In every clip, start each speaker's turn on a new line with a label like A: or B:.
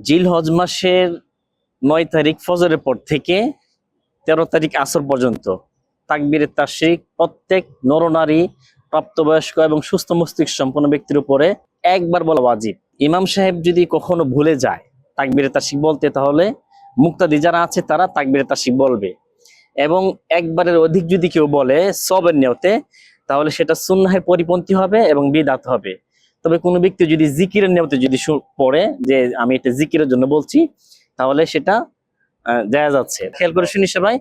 A: জিল হজ মাসের নয় তারিখ ফজরের পর থেকে তেরো তারিখ আসর পর্যন্ত তাকবীরের তাশরিক প্রত্যেক নরনারী প্রাপ্তবয়স্ক এবং সুস্থ মস্তিষ্ক সম্পন্ন ব্যক্তির উপরে একবার বলা ওয়াজিব। ইমাম সাহেব যদি কখনো ভুলে যায় তাকবীরের তাশরিক বলতে, তাহলে মুক্তাদি যারা আছে তারা তাকবীরের তাশরিক বলবে। এবং একবারের অধিক যদি কেউ বলে সবের নিয়তে তাহলে সেটা সুন্নাহের পরিপন্থী হবে এবং বিদাত হবে। তবে কোনো ব্যক্তি যদি জিকিরের নিয়তে যদি পড়ে যে আমি এটা জিকিরের জন্য বলছি, তাহলে সেটা জায়েজ আছে খেয়াল করে শুনি সবাই।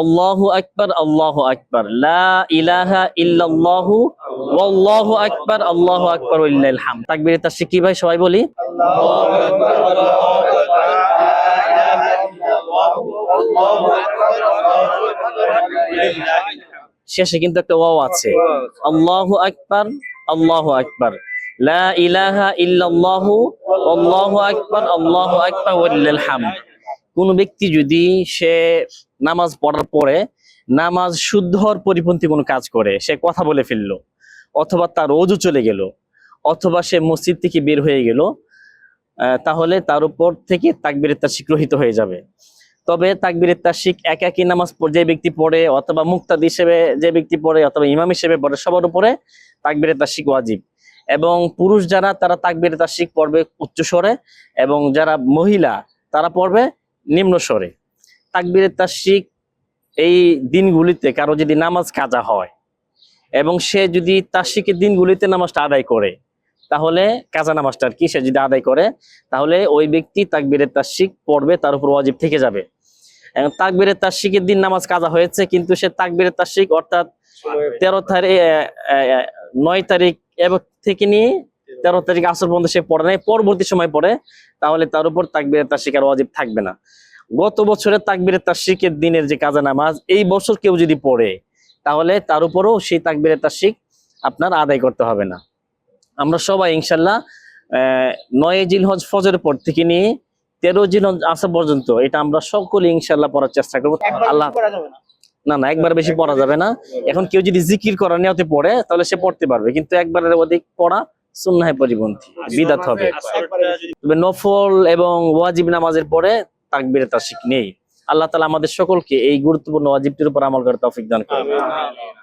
A: আল্লাহু আকবার আল্লাহু আকবার। লা ইলাহা ইল্লাল্লাহু, ওয়াল্লাহু আকবার, আল্লাহু আকবার, ওয়ালিল্লাহিল হামদ। তাকবীরের তাশরিক কি ভাই? সবাই বলি। শেষে কিন্তু একটা ওয়াও আছে। আল্লাহু আকবার আল্লাহু আকবার। লা ইলাহা ইল্লাল্লাহু, আল্লাহু আকবার আল্লাহু আকবার ওয়ালিল্লাহিল হামদ। কোন ব্যক্তি যদি সে নামাজ পড়ার পরে নামাজ শুদ্ধ হওয়ার পরিপন্থী কোনো কাজ করে, সে কথা বলে ফেলল, অথবা তার অজু চলে গেল, অথবা সে মসজিদ থেকে বের হয়ে গেল তাহলে তার উপর থেকে তাকবীরের তার গ্রহীত হয়ে যাবে। তবে তাকবীরের তাশিক এক একই নামাজ যে ব্যক্তি পড়ে, অথবা মুক্তাদি হিসেবে যে ব্যক্তি পড়ে, অথবা ইমাম হিসেবে পড়ে, সবার উপরে তাকবীরের তাশিক ওয়াজিব। এবং পুরুষ যারা তারা তাকবীরের তাশিক পড়বে উচ্চ স্বরে এবং যারা মহিলা তারা পড়বে নিম্ন স্বরে। তাকবীরের তাশিক এই দিনগুলিতে কারও যদি নামাজ কাজা হয় এবং সে যদি তাশিকের দিনগুলিতে নামাজটা আদায় করে তাহলে কাজা নামাজটা আর কি সে যদি আদায় করে তাহলে ওই ব্যক্তি তাকবীরের তাশিক পড়বে তার উপর ওয়াজিব থেকে যাবে। এবং তাকবীরের তাশিকের দিন নামাজ কাজা হয়েছে কিন্তু সে তাকবীরের তাশিক অর্থাৎ তেরো তারিখ নয় তারিখ এবং থেকে নিয়ে তেরো তারিখ আসর পর্যন্ত সে পড়ে নাই পরবর্তী সময় পড়ে তাহলে তার উপর তাকবীরের তাশিক আর ওয়াজিব থাকবে না। গত বছরে তাকবীরের তাশিকের দিনের যে কাজা নামাজ এই বছর কেউ যদি পড়ে তাহলে তার উপরও সেই তাকবীরের তাশিক আপনার আদায় করতে হবে না। আমরা সবাই ইনশাল্লাহ আহ, নয় জিল হজ ফজরের পর থেকে নিয়ে তেরো জিল হজ আসা পর্যন্ত এটা আমরা সকলে ইনশাল্লাহ পড়ার চেষ্টা করব। আল্লাহ না না, একবার বেশি পড়া যাবে না। এখন কেউ যদি জিকির করার নেওয়াতে পড়ে, তাহলে সে পড়তে পারবে। কিন্তু একবারের অধিক পড়া সুন্নাহে পরিপন্থী, বিদাত হবে। তবে নফল এবং ওয়াজিব নামাজের পরে তাকবীরে তাসিক নেই। আল্লাহ তালা আমাদের সকলকে এই গুরুত্বপূর্ণ ওয়াজিবটির উপর আমল করে তৌফিক দান করবে